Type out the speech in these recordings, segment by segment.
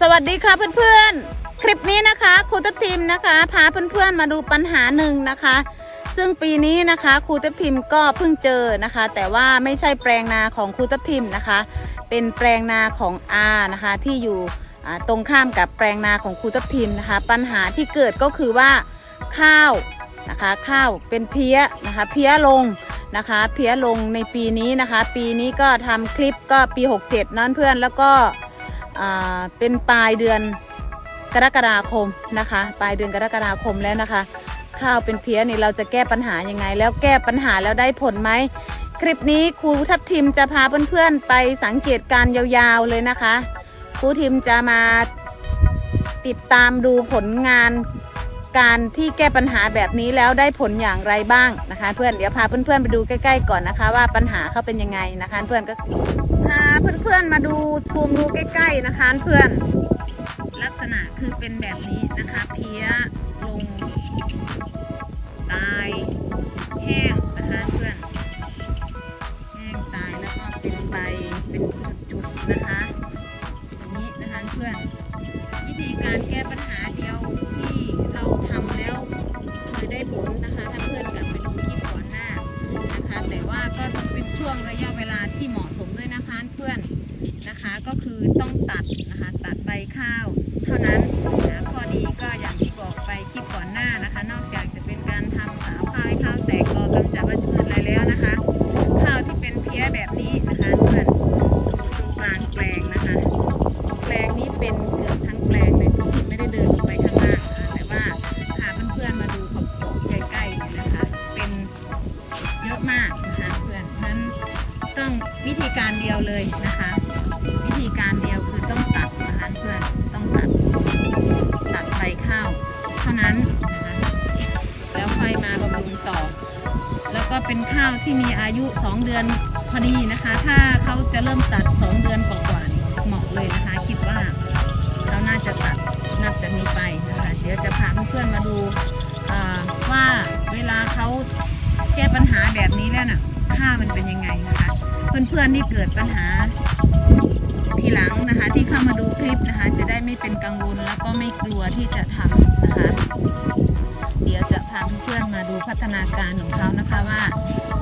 สวัสดีค่ะเพื่อนๆ คลิปนี้นะคะครูทัพทิมนะคะ พาเพื่อนๆมาดูปัญหาหนึ่งนะคะ ซึ่งปีนี้นะคะครูทัพทิมก็เพิ่งเจอนะคะ แต่ว่าไม่ใช่แปลงนาของครูทัพทิมนะคะ เป็นแปลงนาของอานะคะที่อยู่ตรงข้ามกับแปลงนาของครูทัพทิมนะคะ ปัญหาที่เกิดก็คือว่าข้าวนะคะข้าวเป็นเพี้ยนะคะ เพี้ยลงนะคะ เพี้ยลงในปีนี้นะคะ ปีนี้ก็ทำคลิปก็ปี 67นั่นเพื่อนแล้วก็ เป็นปลายเดือนกรกฎาคมนะคะ ปลายเดือนกรกฎาคมแล้วนะคะ ข้าวเป็นเพี้ยนี่เราจะแก้ปัญหายังไง แล้วแก้ปัญหาแล้วได้ผลไหมคลิปนี้ครูทัพทิมจะพาเพื่อนๆไปสังเกตการณ์ยาวๆเลยนะคะ ครูทิมจะมาติดตามดูผลงาน การที่แก้ปัญหาแบบนี้แล้วได้ผลอย่างไรบ้างนะคะ เพื่อนเดี๋ยวพาเพื่อนๆไปดูใกล้ๆก่อนนะคะ ว่าปัญหาเขาเป็นยังไงนะคะเพื่อนก็พาเพื่อนๆมาดูซูมดูใกล้ๆนะคะเพื่อน ลักษณะคือเป็นแบบนี้นะคะ เพี้ยลงตายแห้งนะคะเพื่อนแห้งตายแล้วก็เป็นใบเป็นจุดๆนะคะ ถ้าเขาจะเริ่มตัด 2 เดือนกว่าๆเหมาะเลยนะคะ คิดว่าเราน่าจะตัดนับจากนี้ไปนะคะเดี๋ยวจะพาเพื่อนๆมาดูว่าเวลาเขาแก้ปัญหาแบบนี้แล้วน่ะข้ามันเป็นยังไงนะคะ เพื่อนๆที่เกิดปัญหาทีหลังนะคะ ที่เข้ามาดูคลิปนะคะ จะได้ไม่เป็นกังวลแล้วก็ไม่กลัวที่จะทำนะคะ เดี๋ยวจะพาเพื่อนๆมาดูพัฒนาการของเขานะคะว่า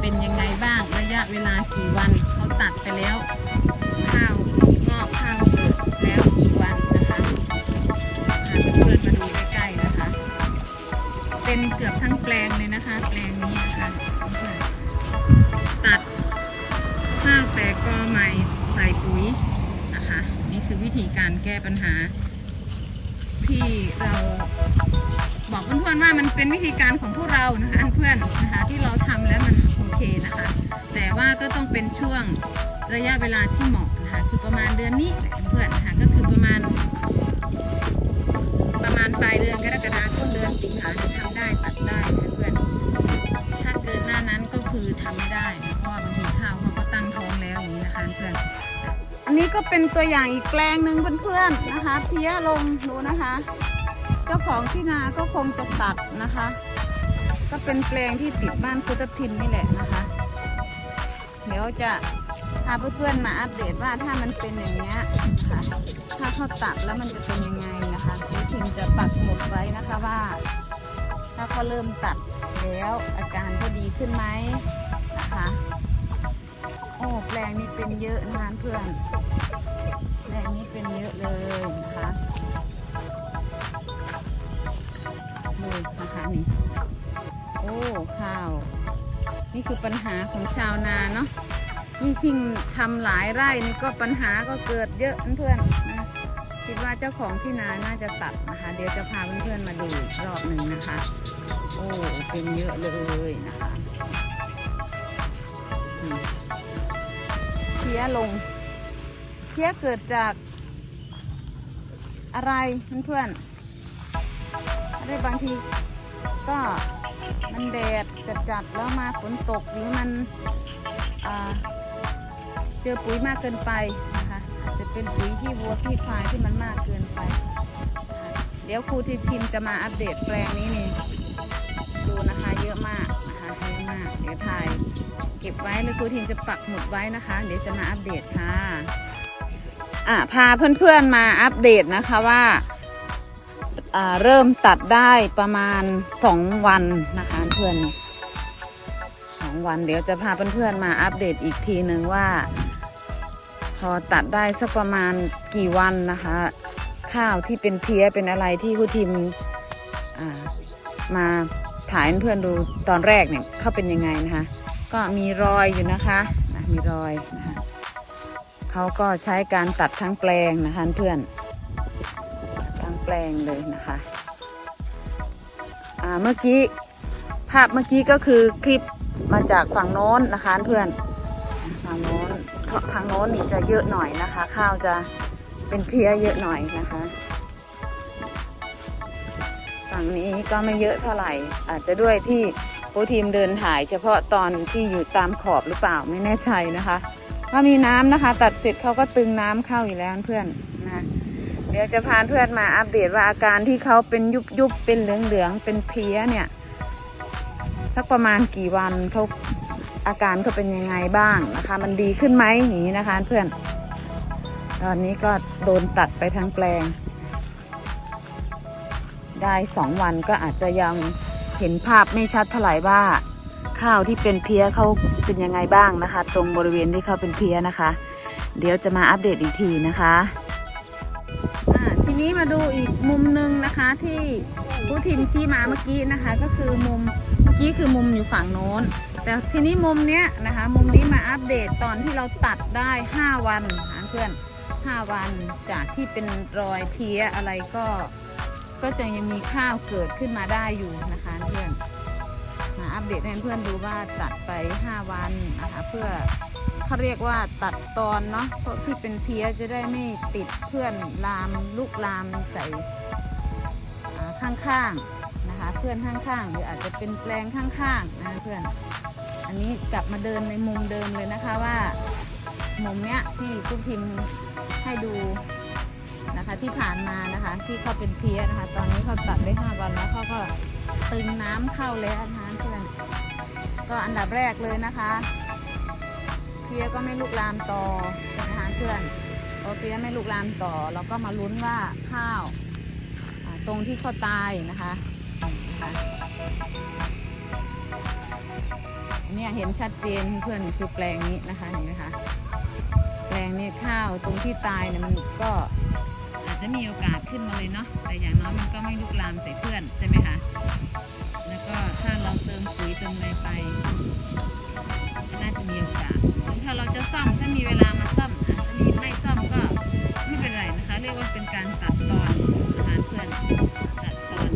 เป็นยังไงบ้างระยะเวลากี่วัน ตัดไปแล้ว ข้าวงอกข้าวเกิดแล้วกี่วันนะคะพาเพื่อนมาดูใกล้ๆนะคะ เป็นเกือบทั้งแปลงเลยนะคะ แปลงนี้นะคะตัดข้าวแต่กอใหม่ใส่ปุ๋ยนะคะ นี่คือวิธีการแก้ปัญหา เป็นวิธีการของพวกเรานะคะเพื่อนนะคะที่เราทำแล้วมันโอเคนะคะ แต่ว่าก็ต้องเป็นช่วงระยะเวลาที่เหมาะนะคะคือประมาณเดือนนี้เพื่อนนะคะก็คือประมาณ ประมาณปลายเดือนกรกฎาคมต้นเดือนสิงหาทำได้ตัดได้เพื่อนถ้าเกินหน้านั้นก็คือทำไม่ได้เพราะว่าบางทีข้าวเขาก็ตั้งท้องแล้วอย่างนี้นะคะเพื่อนอันนี้ก็เป็นตัวอย่างอีกแปลงหนึ่งเพื่อนๆนะคะเพี้ยลงดูนะคะ จ้าของที่นาก็คงจะตัดนะคะ ก็เป็นแปลงที่ติดบ้านคุตพิมพ์นี่แหละนะคะ เดี๋ยวจะพาเพื่อนๆมาอัปเดตว่าถ้ามันเป็นอย่างเงี้ยนะคะถ้าเขาตัดแล้วมันจะเป็นยังไงนะคะคุตพิมพ์จะปักหมุดไว้นะคะว่า ถ้าเขาเริ่มตัดแล้วอาการก็ดีขึ้นไหมนะคะโอ้แปลงนี้เป็นเยอะนะคะเพื่อนแปลงนี้เป็นเยอะเลย นี่คือปัญหาของชาวนาเนาะยิ่งทิ้งทำหลายไร่นี่ก็ปัญหาก็เกิดเยอะเพื่อนๆนะคิดว่าเจ้าของที่นาน่าจะตัดนะคะ เดี๋ยวจะพาเพื่อนๆมาดูรอบหนึ่งนะคะ โอ้เป็นเยอะเลยนะคะเพี้ยลงเพี้ยเกิดจากอะไรเพื่อนๆอะไรบางทีก็ มันแดดจัดๆแล้วมาฝนตกหรือมันเจอปุ๋ยมากเกินไปนะคะอาจจะเป็นปุ๋ยที่วัวที่ควายที่มันมากเกินไป เดี๋ยวครูที่ทีมจะมาอัปเดตแปลงนี้นี่ดูนะคะเยอะมากนะคะเยอะมากเดี๋ยวถ่ายเก็บไว้แล้วครูทีมจะปักหมุดไว้นะคะ เดี๋ยวจะมาอัปเดตค่ะอะพาเพื่อนๆมาอัปเดตนะคะว่า เริ่มตัดได้ประมาณสองวันนะคะเพื่อนสองวันเดี๋ยวจะพาเพื่อนๆมาอัปเดตอีกทีหนึ่งว่า พอตัดได้สักประมาณกี่วันนะคะ ข้าวที่เป็นเพี้ยเป็นอะไรที่คุณทิมมาถ่ายให้เพื่อนดูตอนแรกเนี่ยเขาเป็นยังไงนะคะ ก็มีรอยอยู่นะคะนะมีรอยนะคะเขาก็ใช้การตัดทั้งแปลงนะคะเพื่อน แปลงเลยนะคะอ่าเมื่อกี้ภาพเมื่อกี้ก็คือคลิปมาจากฝั่งโน้นนะคะเพื่อนฝั่งโน้นทางโน้นนี่จะเยอะหน่อยนะคะ ข้าวจะเป็นเพี้ยเยอะหน่อยนะคะ ฝั่งนี้ก็ไม่เยอะเท่าไหร่ อาจจะด้วยที่โปรทีมเดินถ่าย เฉพาะตอนที่อยู่ตามขอบหรือเปล่าไม่แน่ใจนะคะก็มีน้ำนะคะ ตัดเสร็จเขาก็ตึงน้ำเข้าอยู่แล้วเพื่อน เดี๋ยวจะพาเพื่อนมาอัปเดตว่าอาการที่เขาเป็นยุบยุบเป็นเหลืองเหลืองเป็นเพี้ยเนี่ย สักประมาณกี่วันเขาอาการเขาเป็นยังไงบ้างนะคะ มันดีขึ้นไหมอย่างนี้นะคะเพื่อน ตอนนี้ก็โดนตัดไปทั้งแปลง ได้สองวันก็อาจจะยังเห็นภาพไม่ชัดเท่าไหร่ว่าข้าวที่เป็นเพี้ยเขาเป็นยังไงบ้างนะคะ ตรงบริเวณที่เขาเป็นเพี้ยนะคะ เดี๋ยวจะมาอัปเดตอีกทีนะคะ นี้มาดูอีกมุมหนึ่งนะคะที่ผู้ทิมชี้มาเมื่อกี้นะคะ ก็คือมุมเมื่อกี้คือมุมอยู่ฝั่งโน้น แต่ทีนี้มุมเนี้ยนะคะ มุมนี้มาอัปเดตตอนที่เราตัดได้ 5 วันนะะเพื่อน 5 วันจากที่เป็นรอยเพี้ยอะไรก็ก็จะยังมีข้าวเกิดขึ้นมาได้อยู่นะคะเพื่อนมาอัปเดตให้เพื่อนดูว่าตัดไป 5 วันนะคะเพื่อ เขาเรียกว่าตัดตอนเนาะเพราะที่เป็นเพี้ยจะได้ไม่ติดเพื่อนลามลูกลามใส่อ่าข้างๆนะคะ เพื่อนข้างๆ หรืออาจจะเป็นแปลงข้างๆนะเพื่อน อันนี้กลับมาเดินในมุมเดิมเลยนะคะว่ามุมเนี้ยที่ทุกทีมให้ดูนะคะที่ผ่านมานะคะที่เขาเป็นเพี้ยนะคะ ตอนนี้เขาตัดได้ 5 วันแล้วเขาก็ตึงน้ำเข้าแล้วนะคะเพื่อนก็อันดับแรกเลยนะคะ เพี้ยก็ไม่ลุกลามต่อนะคะเพื่อนพอเพี้ยไม่ลุกลามต่อ เราก็มาลุ้นว่าข้าวตรงที่เขาตายนะคะเนี่ยเห็นชัดเจนเพื่อนคือแปลงนี้นะคะเห็นไหมคะแปลงนี้ข้าวตรงที่ตายเนี่ยมันก็อาจจะมีโอกาสขึ้นมาเลยเนาะแต่อย่างน้อยมันก็ไม่ลุกลามใส่เพื่อนใช่ไหมคะแล้วก็ถ้าเราเติมปุ๋ยเติมอะไรไปน่าจะมีโอกาส ถ้าเราจะซ่อมถ้ามีเวลามาซ่อมนะถ้ามีไม่ซ่อมก็ไม่เป็นไรนะคะ เรียกว่าเป็นการตัดตอนนะคะเพื่อนตัดตอน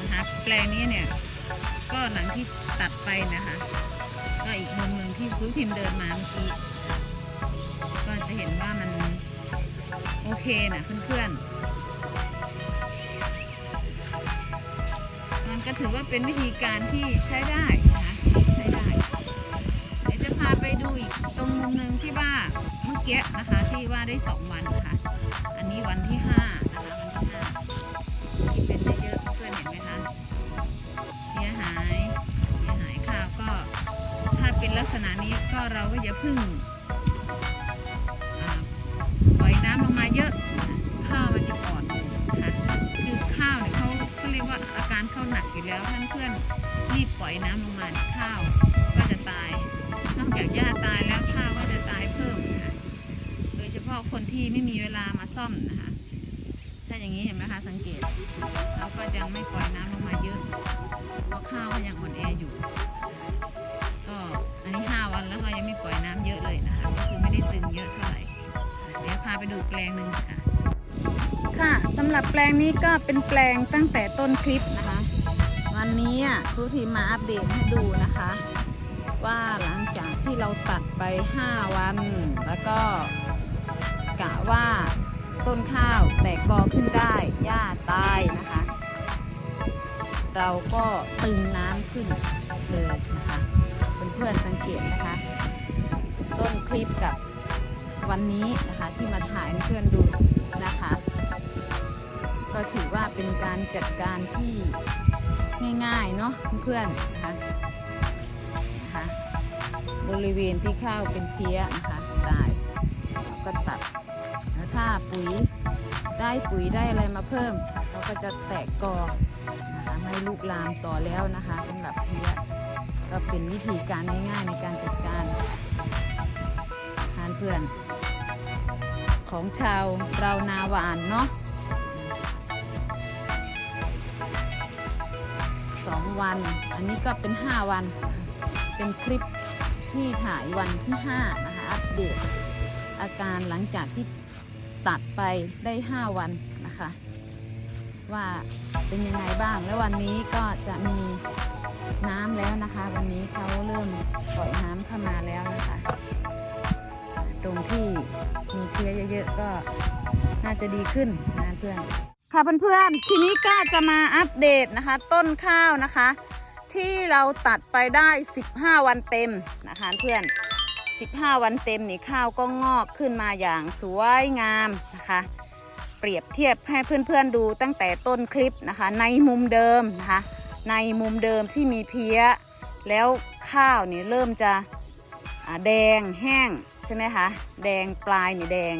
นะคะแปลงนี้เนี่ย ก็หลังที่ตัดไปนะคะ ก็อีกมุมหนึ่งที่ซูพิมเดินมาเมื่อกี้ก็จะเห็นว่ามันโอเคนะเพื่อนๆมันก็ถือว่าเป็นวิธีการที่ใช้ได้ กตรงหนึ่งที่ว่าเมื่อกี้นะคะที่ว่าได้สองวันนะคะอันนี้วันที่ห้านะคะวันที่ห้าที่เป็นได้เยอะเพื่อนเห็นไหมคะเสียหายเสียหายข้าวก็ถ้าเป็นลักษณะนี้ก็เราก็อย่าพึ่งปล่อยน้ำลงมาเยอะข้าวมันจะอ่อนนะคะคือข้าวเนี่ยเขาเขาเรียกว่าอาการเข้าหนักอยู่แล้วท่านเพื่อนรีบปล่อยน้ำลงมาข้าวก็จะตาย นอกจากหญ้าตายแล้วข้าวก็จะตายเพิ่มนะคะโดยเฉพาะคนที่ไม่มีเวลามาซ่อมนะคะ ถ้าอย่างนี้เห็นไหมคะสังเกต เราก็ยังไม่ปล่อยน้ำลงมาเยอะ เพราะข้าวก็ยังอ่อนแออยู่ ก็อันนี้ 5 วันแล้วก็ยังไม่ปล่อยน้ำเยอะเลยนะคะ ก็คือไม่ได้ตึงเยอะเท่าไหร่ เดี๋ยวพาไปดูแปลงหนึ่งค่ะ ค่ะสำหรับแปลงนี้ก็เป็นแปลงตั้งแต่ต้นคลิปนะคะ วันนี้ครูทีมมาอัปเดตให้ดูนะคะ ว่า ที่เราตัดไป 5 วัน แล้วก็กะว่าต้นข้าวแตกกอขึ้นได้หญ้าตายนะคะ เราก็ตึงน้ำขึ้นเลยนะคะเพื่อนๆสังเกตนะคะ ต้นคลิปกับวันนี้นะคะที่มาถ่ายให้เพื่อนดูนะคะ ก็ถือว่าเป็นการจัดการที่ง่ายๆเนาะเพื่อนๆนะคะนะคะ บริเวณที่ข้าวเป็นเพี้ยนะคะก็ตัดแล้วถ้าปุ๋ยได้ปุ๋ยได้อะไรมาเพิ่ม เราก็จะแตกกอนะคะไม่ลุกลามต่อแล้วนะคะสำหรับเพี้ยก็เป็นวิธีการง่ายๆในการจัดการทานเพื่อน ของชาวเรานาหวานเนาะสองวัน อันนี้ก็เป็น 5 วัน เป็นคลิป ที่ถ่ายวันที่ 5 นะคะ อัปเดตอาการหลังจากที่ตัดไปได้ 5 วันนะคะ ว่าเป็นยังไงบ้างแล้ววันนี้ก็จะมีน้ำแล้วนะคะ วันนี้เขาเริ่มปล่อยน้ำเข้ามาแล้วนะคะ ตรงที่มีเพลี้ยเยอะๆก็น่าจะดีขึ้นนะเพื่อนค่ะเพื่อนๆทีนี้ก็จะมาอัปเดตนะคะ ต้นข้าวนะคะ ที่เราตัดไปได้ 15 วันเต็มนะคะเพื่อน 15 วันเต็มนี่ข้าวก็งอกขึ้นมาอย่างสวยงามนะคะ เปรียบเทียบให้เพื่อนๆดูตั้งแต่ต้นคลิปนะคะ ในมุมเดิมนะคะ ในมุมเดิมที่มีเพี้ย แล้วข้าวนี่เริ่มจะแดงแห้งใช่ไหมคะ แดงปลายนี่แดง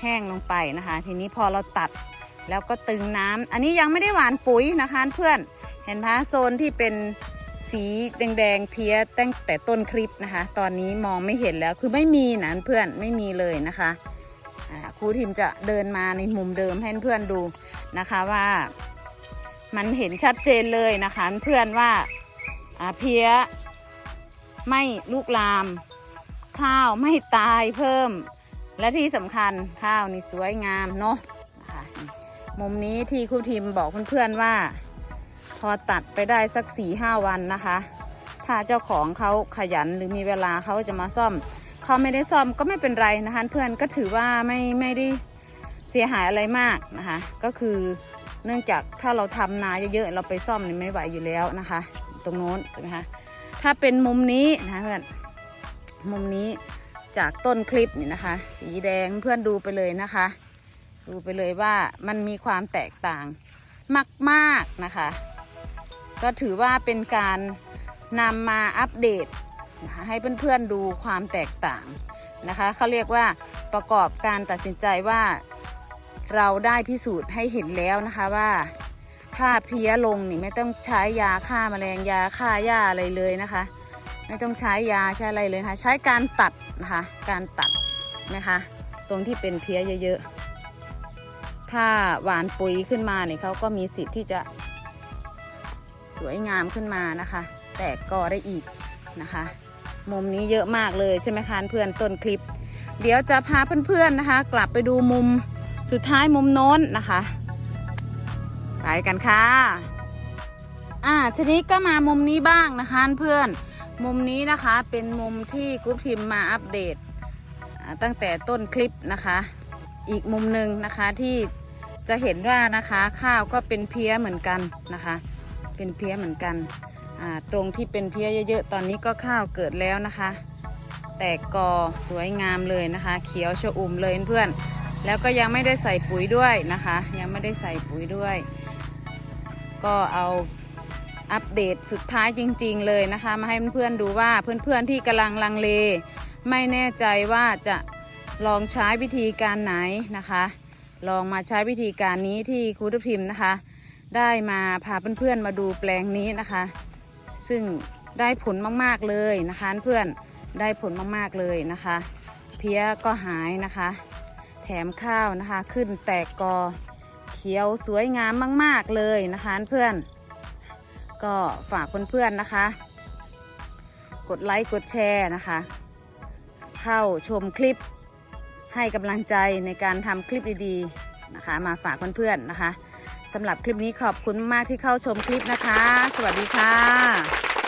แห้งลงไปนะคะ ทีนี้พอเราตัดแล้วก็ตึงน้ำอันนี้ยังไม่ได้หวานปุ๋ยนะคะเพื่อน ห็นพะโซนที่เป็นสีแดงๆเพี้ยตั้งแต่ต้นคลิปนะคะ ตอนนี้มองไม่เห็นแล้วคือไม่มีนะเพื่อนไม่มีเลยนะคะครูทิมจะเดินมาในมุมเดิมให้เพื่อนดูนะคะว่ามันเห็นชัดเจนเลยนะคะเพื่อนว่าอ่าเพี้ยไม่ลูกลาม ข้าวไม่ตายเพิ่ม และที่สำคัญข้าวนี่สวยงามเนาะนะคะมุมนี้ที่ครูทิมบอกเพื่อนๆว่า พอตัดไปได้สักสี่ห้าวันนะคะ ถ้าเจ้าของเขาขยันหรือมีเวลาเขาจะมาซ่อม เขาไม่ได้ซ่อมก็ไม่เป็นไรนะคะเพื่อนก็ถือว่าไม่ไม่ได้เสียหายอะไรมากนะคะ ก็คือเนื่องจากถ้าเราทำนาเยอะๆเราไปซ่อมนี่ไม่ไหวอยู่แล้วนะคะ ตรงโน้นใช่ไหมคะถ้าเป็นมุมนี้นะคะเพื่อนมุมนี้จากต้นคลิปนี่นะคะ สีแดงเพื่อนดูไปเลยนะคะ ดูไปเลยว่ามันมีความแตกต่างมาก ๆนะคะ ก็ถือว่าเป็นการนำมาอัปเดตนะคะให้เพื่อนๆดูความแตกต่างนะคะเขาเรียกว่าประกอบการตัดสินใจว่าเราได้พิสูจน์ให้เห็นแล้วนะคะว่าถ้าเพี้ยลงนี่ไม่ต้องใช้ยาฆ่าแมลงยาฆ่าหญ้าอะไรเลยนะคะ ไม่ต้องใช้ยาใช้อะไรเลยนะคะใช้การตัดนะคะการตัดนะคะ ตรงที่เป็นเพี้ยเยอะๆถ้าหวานปุ๋ยขึ้นมาเนี่ยเขาก็มีสิทธิ์ที่จะ สวยงามขึ้นมานะคะ แตกกอได้อีกนะคะ มุมนี้เยอะมากเลยใช่ไหมคะเพื่อนต้นคลิป เดี๋ยวจะพาเพื่อนๆนะคะ กลับไปดูมุมสุดท้ายมุมโน้นนะคะไปกันค่ะอ่าทีนี้ก็มามุมนี้บ้างนะคะเพื่อนมุมนี้นะคะเป็นมุมที่กรุ๊ปทีมมาอัปเดตตั้งแต่ต้นคลิปนะคะ อีกมุมหนึ่งนะคะที่จะเห็นว่านะคะข้าวก็เป็นเพี้ยเหมือนกันนะคะ เป็นเพี้ยเหมือนกันตรงที่เป็นเพี้ยเยอะๆ ตอนนี้ก็ข้าวเกิดแล้วนะคะ แตกกอสวยงามเลยนะคะ เขียวชอุ่มเลยเพื่อน แล้วก็ยังไม่ได้ใส่ปุ๋ยด้วยนะคะ ยังไม่ได้ใส่ปุ๋ยด้วย ก็เอาอัปเดตสุดท้ายจริง ๆ เลยนะคะ มาให้เพื่อนๆดูว่าเพื่อนๆที่กำลังลังเล ไม่แน่ใจว่าจะลองใช้วิธีการไหนนะคะ ลองมาใช้วิธีการนี้ที่ครูทุพิมพ์นะคะ ได้มาพาเพื่อนๆมาดูแปลงนี้นะคะ ซึ่งได้ผลมากๆเลยนะคะเพื่อนได้ผลมากๆเลยนะคะ เพี้ยก็หายนะคะ แถมข้าวนะคะขึ้นแตกกอเขียวสวยงามมาก ๆเลยนะคะเพื่อนก็ฝากเพื่อนๆนะคะ กดไลค์กดแชร์นะคะ เข้าชมคลิปให้กำลังใจในการทำคลิปดีๆนะคะ มาฝากเพื่อนๆนะคะ สำหรับคลิปนี้ขอบคุณมากที่เข้าชมคลิปนะคะ สวัสดีค่ะ